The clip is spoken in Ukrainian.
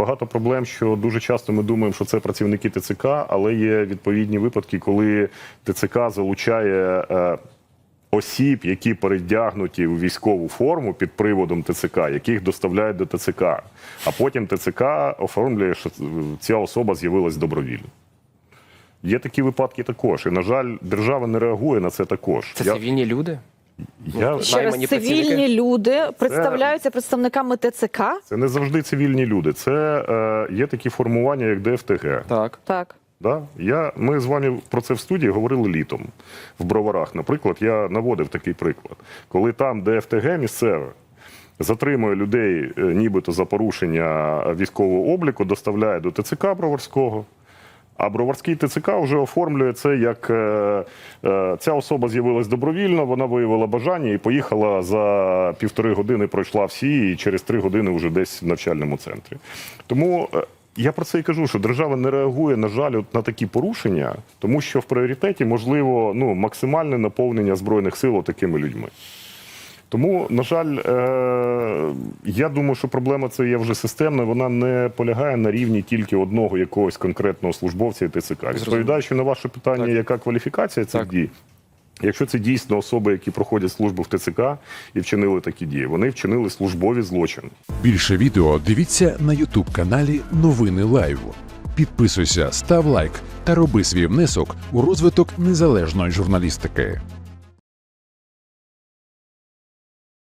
багато проблем, що дуже часто ми думаємо, що це працівники ТЦК, але є відповідні випадки, коли ТЦК залучає. е, Осіб, які передягнуті у військову форму під приводом ТЦК, яких доставляють до ТЦК, а потім ТЦК оформлює, що ця особа з'явилась добровільно. Є такі випадки також. І, на жаль, держава не реагує на це також. Це Я- цивільні люди? Я, Ще раз цивільні працівники? люди представляються представниками ТЦК. Це не завжди цивільні люди. Це е, є такі формування, як ДФТГ. Так. Так. Да? Я, ми з вами про це в студії говорили літом в броварах. Наприклад, я наводив такий приклад, коли там ДФТГ місцеве. Затримує людей, е, нібито за порушення військового обліку, доставляє до ТЦК Броварського. А Броварський ТЦК вже оформлює це як е, е, ця особа з'явилась добровільно, вона виявила бажання і поїхала за півтори години, пройшла всі, і через три години вже десь в навчальному центрі. Тому е, я про це і кажу, що держава не реагує, на жаль, на такі порушення, тому що в пріоритеті можливо ну, максимальне наповнення збройних сил такими людьми. Тому, на жаль, е, я думаю, що проблема це є вже системна. Вона не полягає на рівні тільки одного якогось конкретного службовця і ТЦК. Відповідаючи на ваше питання, Так. яка кваліфікація цих Так. дій. Якщо це дійсно особи, які проходять службу в ТЦК і вчинили такі дії, вони вчинили службові злочини. Більше відео дивіться на Ютуб каналі Новини Лайв. Підписуйся, став лайк та роби свій внесок у розвиток незалежної журналістики.